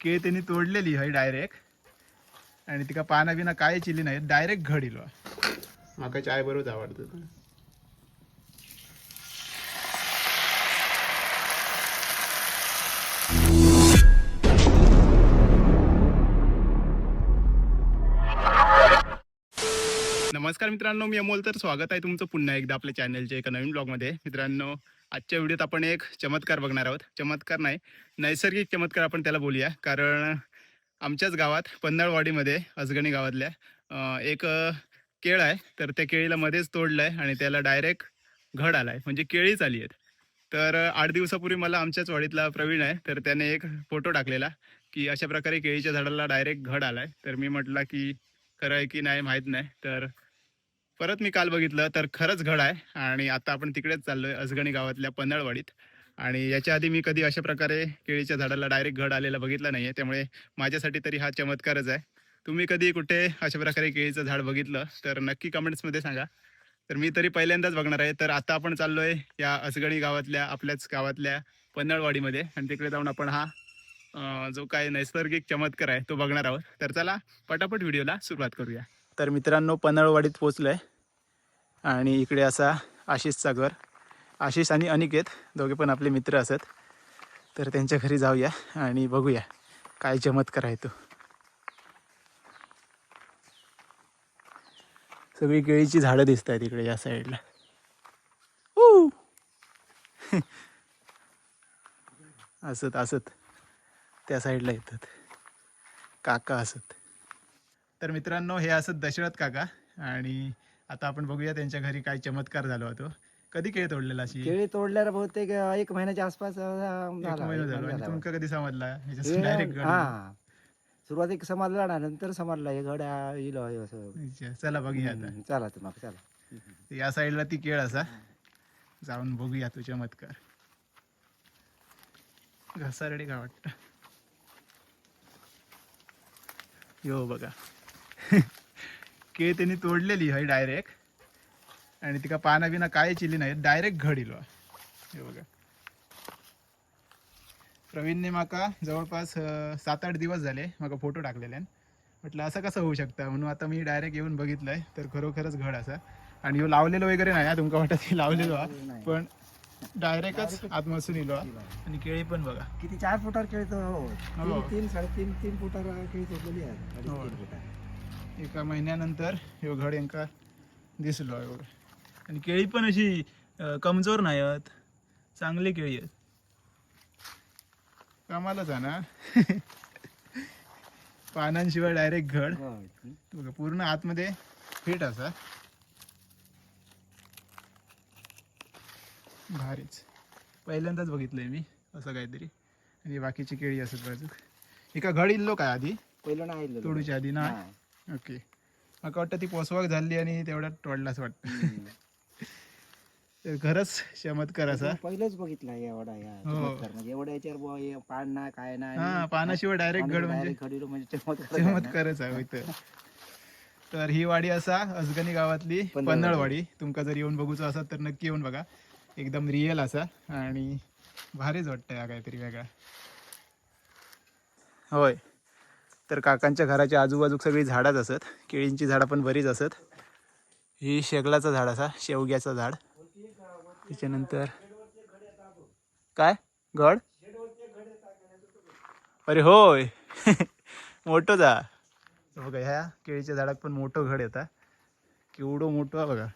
केळी त्यांनी तोडलेली हय डायरेक्ट आणि तिका पाना बिना काय चिली नाही डायरेक्ट घड इलो. माका चाय बरोच आवडतं नमस्कार मित्रांनो मी अमोल तर स्वागत आहे तुमचं पुन्हा एकदा आपल्या चॅनलच्या एका नवीन ब्लॉगमध्ये मित्रांनो आजच्या व्हिडिओत आपण एक चमत्कार बघणार आहोत. चमत्कार नाही नैसर्गिक चमत्कार आपण त्याला बोलूया. कारण आमच्याच गावात पन्हाळवाडीमध्ये अजगणी गावातल्या एक केळ आहे. तर त्या केळीला मध्येच तोडलं आहे आणि त्याला डायरेक्ट घड आला आहे म्हणजे केळीच आली आहेत. तर आठ दिवसापूर्वी मला आमच्याच वाडीतला प्रवीण आहे. तर त्याने एक फोटो टाकलेला की अशा प्रकारे केळीच्या झाडाला डायरेक्ट घड आला आहे तर मी म्हटला की खरं आहे की नाही माहीत नाही. तर परत मी काल बघितलं तर खरंच घड आहे आणि आता आपण तिकडेच चाललोय असगणी गावातल्या पन्हाळवाडीत. आणि याच्या आधी मी कधी अशा प्रकारे केळीच्या झाडाला डायरेक्ट घड आलेला बघितला नाहीये त्यामुळे माझ्यासाठी तरी हा चमत्कारच आहे. तुम्ही कधी कुठे अशा प्रकारे केळीचं झाड बघितलं तर नक्की कमेंट्समध्ये सांगा. तर मी तरी पहिल्यांदाच बघणार आहे तर आता आपण चाललोय या असगणी गावातल्या आपल्याच गावातल्या पन्हाळवाडीमध्ये. आणि तिकडे जाऊन आपण हा जो काय नैसर्गिक चमत्कार आहे तो बघणार आहोत. तर चला पटापट व्हिडिओला सुरुवात करूया. तर मित्रांनो पन्हाळवाडीत पोचलोय आणि इकडे असा आशिषचा घर. आशिष आणि अनिकेत दोघे पण आपले मित्र असत. तर त्यांच्या घरी जाऊया आणि बघूया काय चमत्कार आहे तो. सगळी केळीची झाडं दिसत आहेत इकडे या साईडला ऊ! असत असत. त्या साईडला येतात. काका असत. तर मित्रांनो हे असत दशरथ काका आणि आता आपण बघूया त्यांच्या घरी काय चमत्कार झाला होतो. कधी केळी तोडलेला अशी? केळी तोडल्यावर बहुतेक एक महिन्याच्या आसपास अं, एक झाला महिना एक झाला. महिना आणि झाला. तुमका कधी समजला? हे, डायरेक्ट हा. सुरुवातीक समजला ना नंतर समजला. हे हे असं. चला बघूया आता. हम्म, चला तर मग चला. या साईडला ती केळ असा. जाऊन बघूया तो चमत्कार. घसारडे का वाटत? यो बघा. केळ त्यांनी तोडलेली हय डायरेक्ट आणि तिका पाना बिना काय चिली नाही डायरेक्ट घड इलो हे बघा प्रवीणने माका जवळपास सात आठ दिवस झाले माका फोटो टाकलेले म्हटलं असं कसं होऊ शकतं म्हणून आता मी डायरेक्ट येऊन बघितलंय तर खरोखरच घड असा आणि ह्यो लावलेलो वगैरे नाही तुमका वाटत की लावलेलो हा. पण डायरेक्टच आतमसून इलो हा. आणि केळी पण बघा किती चार फुटावर केळी तो हो. तीन तीन साडेतीन तीन फुटावर केळी तोडलेली आहे अडीच हो. तीन फुटावर. एका महिन्यानंतर ह्यो घड यांका दिसलो एवढं. आणि केळी पण अशी कमजोर नाही आहेत. चांगली केळी आहेत. कामालाच आहे ना. पानांशिवाय डायरेक्ट घड. बघा पूर्ण आतमध्ये फिट असा. भारीच. पहिल्यांदाच बघितलंय मी असं काहीतरी. आणि बाकीची केळी असत बाजू एका घड इल्लो काय आधी? पहिलं नाही. तोडूच्या आधी ना. ओके. मला वाटतं ती पोसवाक झाली आणि तेवढ्यात तोडला असं वाटतं. तर खरंच चमत्कार असा. पहिलंच बघितलं एवढा या हो. चमत्कार. म्हणजे एवढ्या याच्यावर बुवा हे पान नाही काय नाही. हा पानाशिवाय डायरेक्ट घड म्हणजे direct घडीलो म्हणजे चमत्कार ना. चमत्कारच आहे इथं तर. ही वाडी असा अजगणी गावातली पन्हाळवाडी. पन्हाळवाडी. तुमका जर येऊन बघूचं असत तर नक्की येऊन बघा. एकदम रिअल असा. आणि भारीच वाटतं या काहीतरी वेगळा. होय. तर काकांच्या घराच्या आजूबाजू सगळी झाडंच असत. केळींची झाडं पण बरीच असत. ही शेगलाचं झाड असा शेवग्याचं झाड. त्याच्यानंतर काय? गड? अरे होय. मोठं जा. बघा ह्या केळीच्या झाडात पण मोठं घड येता. केवढं मोठं बघा.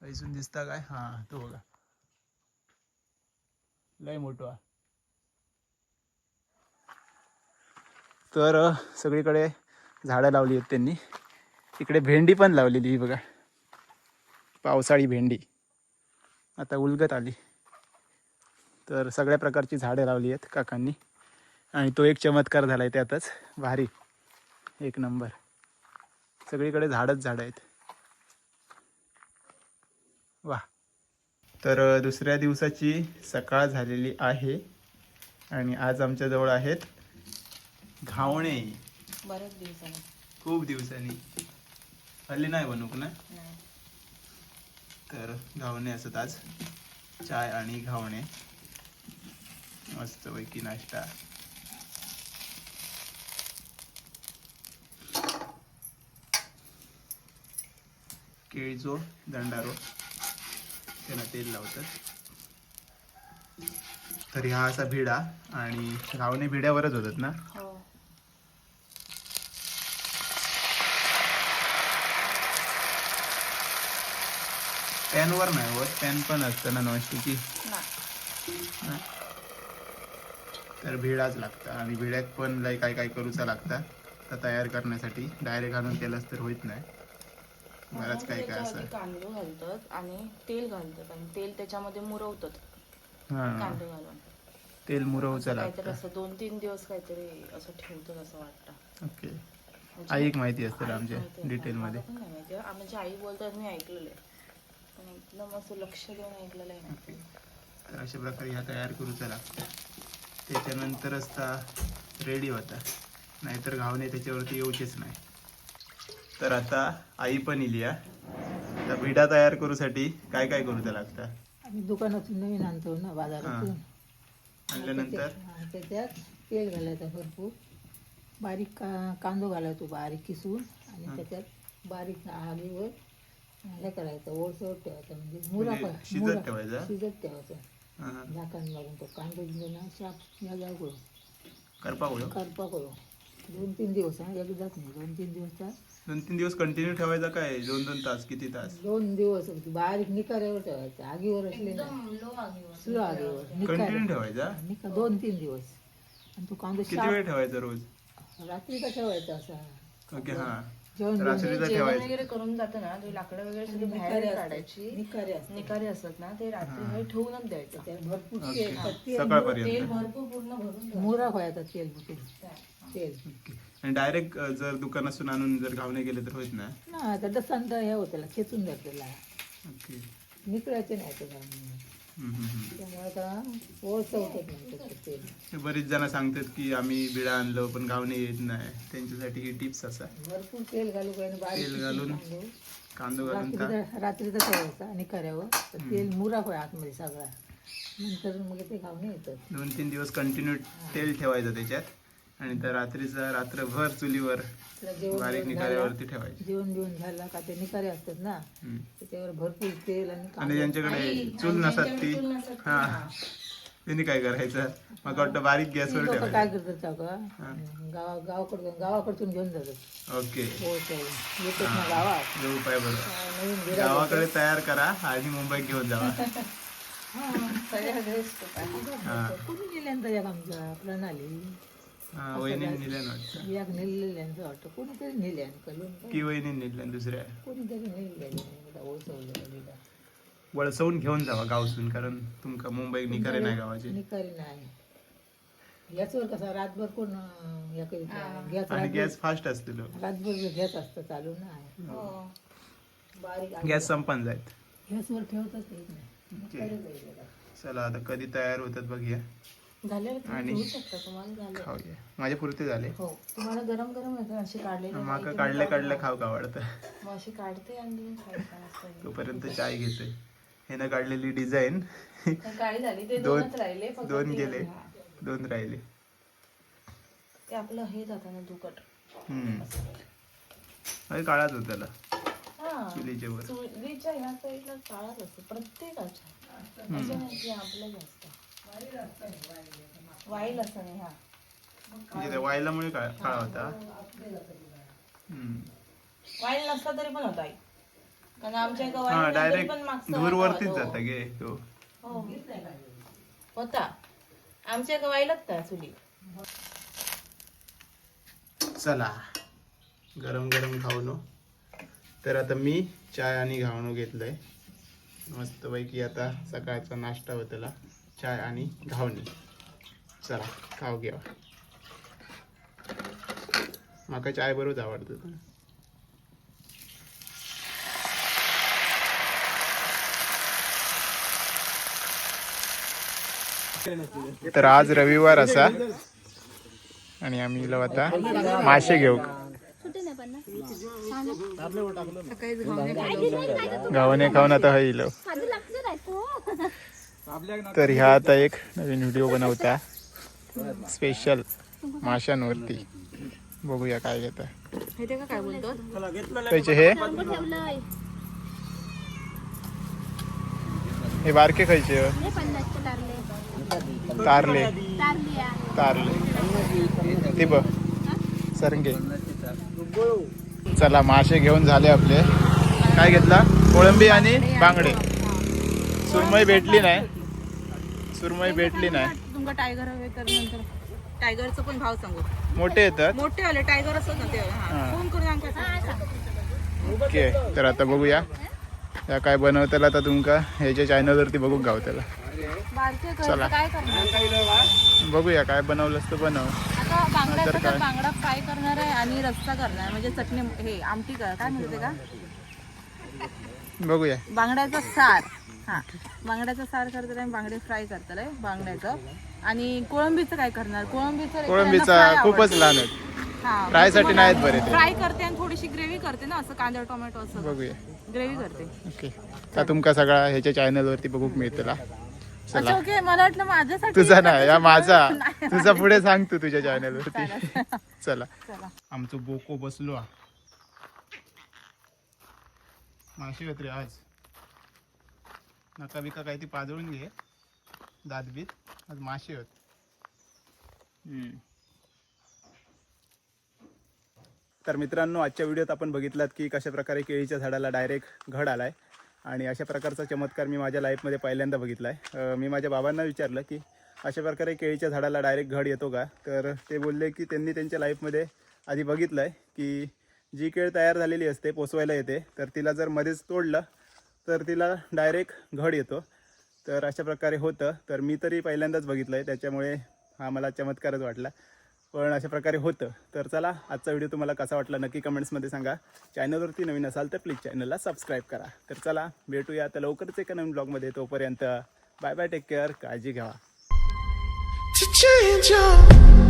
अजून दिसता काय? हां तो बघा. लय मोठं तर सगळीकडे झाडं लावली आहेत त्यांनी. इकडे भेंडी पण लावलेली ही बघा. पावसाळी भेंडी. आता उलगत आली. तर सगळ्या प्रकारची झाडं लावली आहेत काकांनी. आणि तो एक चमत्कार झाला आहे त्यातच. भारी. एक नंबर. सगळीकडे झाडच झाडं आहेत. वा तर दुसऱ्या दिवसाची सकाळ झालेली आहे. आणि आज आमच्याजवळ आहेत घावणे. बरेच दिवसांनी. खूप दिवसांनी. हल्ली नाही बनवू ना नाही. तर घावणे असत आज. चाय आणि घावणे. मस्तपैकी नाश्ता. केळीचो दंडारो. त्याला तेल लावतात. तर हा असा भिडा आणि घावणे भिड्यावरच होतात ना हो पॅनवर नाही होत. पॅन पण असतं ना नॉनस्टिकी नाही. तर भिडाच लागतं. आणि भिड्यात पण लय काय काय करूचा लागता. तर तयार करण्यासाठी डायरेक्ट आणून केलंच तर होत नाही. बरंच काय काय असं. कांदे घालतात आणि तेल घालतात. आणि तेल त्याच्यामध्ये मुरवतात. कांदे घालून. तेल मुरवचं लागतं. असं दोन तीन दिवस काहीतरी असं ठेवतात असं वाटतं. ओके. म्हणजे आई एक माहिती असते आमच्या माहिती आहे. डिटेल मध्ये मला पण नाही माहिती. आ- म्हणजे आई बोलतात मी ऐकलेलं आहे. पण एकदम असं लक्ष देऊन ऐकलेलं आहे ना. तर अशा प्रकारे ह्या तयार करूचा लागतं त्याच्यानंतरच ता रेडी होता. नाहीतर घावणे त्याच्यावरती येऊचेच नाही. तर आता आई पण इली. तर भिडा तयार करूसाठी काय काय करूचा लागतं आम्ही दुकानातून नवीन आणतो ना बाजारातून. आणल्यानंतर? हा, त्याच्यात तेल घालायचं भरपूर. बारीक का कांदो घालायचो बारीक किसून. आणि त्याच्यात बारीक आगीवर हे करायचं? ओळसर ठेवायचं म्हणजे मुरा म्हणजे पण- शिजत मुरा- ठेवायचा? शिजत ठेवायचं. हा. झाकण मारून तो कांदो दिलो ना शाप या जाऊ करू करपा होईल करपा करू दोन तीन दिवस हा एकदाच नाही दोन तीन दिवस तर दोन तीन दिवस कंटिन्यू ठेवायचा काय? दोन दोन तास किती तास? दोन दिवस बारीक निकाऱ्यावर ठेवायचं. आगीवर असले ना एकदम लो आगीवर. स्लो आगीवर. कंटिन्यू निकाऱ्या ठेवायचा? निका दोन तीन दिवस. आणि तो कांदो किती शाप वेळ ठेवायचा रोज? रात्रीचा ठेवायचा असा? ओके हा. ठेवायचा वगैरे करून जातं ना ते लाकडं वगैरे सगळी निकारे बाहेर असतात. काढायची निकारे असतात. निकारे असतात ना ते रात्री ठेवूनच द्यायचं भरपूर. तेल भरपूर पूर्ण भरून. मुरा तेल. आणि डायरेक्ट जर दुकानातून आणून जर घावणे गेले तर होत ना ना आता डसांत हे होत त्याला खेचून द्या त्याला निकळायचे नाही ते. त्यामुळे ओळख हे बरीच जण सांगतात की आम्ही बिडा आणलो पण गावणे येत नाही. त्यांच्यासाठी ही टिप्स असा. भरपूर तेल घालू काय बारीक तेल घालून कांदो घालून कांदो. का रात्रीचा रात्रीचा ठेवायचा निकाऱ्यावर तर तेल मुरा होय आतमध्ये सगळा. नंतर मग ते घावणे येतात. दोन तीन दिवस कंटिन्यू तेल ठेवायचं त्याच्यात. आणि तर रात्रीचा रात्रभर चुलीवर बारीक निकाऱ्यावरती ठेवायचे. जेवण बिवण झाला का ते निकारे असतात ना. त्याच्यावर भरपूर तेल आणि ज्यांच्याकडे चूल नसतात ती हा. त्यांनी काय करायचं? मग वाटतं बारीक गॅसवर लोक काय ठेवायचं करतात का गावा गावाकडून गावाकडून घेऊन जातात. ओके. हो येतात ना गावात. जो उपाय बरोबर गावाकडे तयार करा आणि मुंबईत घेऊन जावा. हा. कुठून नेल्यांचा एक आमचा प्रणाली? हा, ना वाटतं. एक नेलेल्यांचं वाटतं. कोणीतरी कलून दुसऱ्या. कोणीतरी नेलेल्या ओसवलं वळसवून घेऊन जावा गावसून कारण तुमका मुंबई निकारे नाही गावाचे. निकारी नाही. गॅसवर कसा रातभर कोण करीत. गॅस आणि रातभर गॅस फास्ट असतील रातभर गॅस असतं चालू नाही हो. बारीक गॅस संपन जायत. गॅसवर ठेवतच येत नाही. चला आता कधी तयार होतात बघूया. झालेलं आणि- घेऊ शकता तुम्हाला झालं. खाऊया माझे पुरते झाले. हो. तुम्हाला गरम गरम येतं असे माका काढल्या काढल्या खाऊ का आवडतं? अशी काढते आणि. तोपर्यंत चाय घेते. ह्यानं काढलेली डिझाईन. काळी झाली ते दोन- राहिले दोन गेले. हा. दोन राहिले. ते आपलं हे जातं ना दुकट हम्म. काळाच होत त्याला. हा. चुलीच्या वर. चुलीच्या ह्या साईडला काळाच असतो. प्रत्येकाच्या. आपलं जास्त. वाईल असं नाही हा. म्हणजे वायलामुळे काळा होता हम्म. वाईल नसला तरी पण होता आई. कारण आमच्या एका हा वाईल डायरेक्ट पण मागचा होता तो. जाता गे तो. हो. होता. आमच्या एका वाईलाच चुली. चला. गरम गरम खावणो तर आता मी चाय आणि घावणं घेतलंय. मस्तपैकी आता सकाळचा नाश्ता होतला. चाय आणि घावणी. चला खाऊ घेवा माका चाय बरोच आवडतो तर आज रविवार असा. आणि आम्ही इलो आता मासे घेऊ. गावाने खाऊन आता इलो तर ह्या आता एक नवीन व्हिडिओ बनवत्या. स्पेशल माशांवरती. बघूया काय घेत त्याचे हे? हे बारके खायचे हो. तारले. तारले. ते बघ. सरंगे. चला मासे घेऊन झाले आपले. काय घेतला? कोळंबी आणि बांगडे. सुरमई भेटली नाही. सुरमई भेटली नाही. तुमका टायगर हवे तर नंतर टायगरचं पण भाव सांगू. मोठे येतात. मोठे आले टायगर असत ना ते. हा. फोन करून सांगतो ओके तर आता बघूया. या काय बनवताला तर तुमका? ह्याच्या चॅनलवरती बघू गाव त्याला बारके चला. काय करणार? बघूया काय बनवलंस तर बनव. आता बांगडा तर तर काय? बांगडा फ्राय करणार आहे आणि रस्सा करणार आहे. म्हणजे चटणी हे आमटी कर. काय म्हणते का? बघूया. बांगड्याचा सार. हा. बांगड्याचा सार करतात आणि बांगडे फ्राय करतात आहे बांगड्याचं. आणि कोळंबीचं काय करणार? कोळंबीचं कोळंबीचा खूपच लहान आहेत. Fry साठी नाहीत बरे. फ्राय करते आणि थोडीशी ग्रेव्ही करते ना असं कांदा टोमॅटो असं. बघूया. ग्रेव्ही करते. ओके. का तुमका सगळा ह्याच्या चॅनलवरती बघू मिळतला. अच्छा चला ओके. मला वाटलं माझ्यासाठी तुझा नाही या माझा. तुझा पुढे सांग तू तुझ्या चॅनलवरती चालेल. चला. चला. आमचं बोको बसलो हा. माशी होत रे आज. नका बिका काही ती पाजळून घे. दातबीत आज माशी होत. तर मित्रांनो आजच्या व्हिडिओत आपण बघितलात की कशा प्रकारे केळीच्या झाडाला डायरेक्ट घड आलाय. आणि अशा प्रकारचा चमत्कार मी माझ्या लाईफमध्ये पहिल्यांदा बघितला आहे मी माझ्या बाबांना विचारलं की अशा प्रकारे केळीच्या झाडाला डायरेक्ट घड येतो का? तर ते बोलले की त्यांनी त्यांच्या लाईफमध्ये आधी बघितलं आहे की जी केळ तयार झालेली असते पोचवायला येते तर तिला जर मध्येच तोडलं तर तिला डायरेक्ट घड येतो. तर अशा प्रकारे होतं. तर मी तरी पहिल्यांदाच बघितलं आहे त्याच्यामुळे हा मला चमत्कारच वाटला. पण अशा प्रकारे होतं. तर चला आजचा व्हिडिओ तुम्हाला कसा वाटला नक्की कमेंट्समध्ये सांगा. चॅनलवरती नवीन असाल तर प्लीज चॅनलला सबस्क्राईब करा. तर चला भेटूया आता लवकरच एका नवीन ब्लॉगमध्ये तोपर्यंत बाय बाय टेक केअर काळजी घ्या. Change up.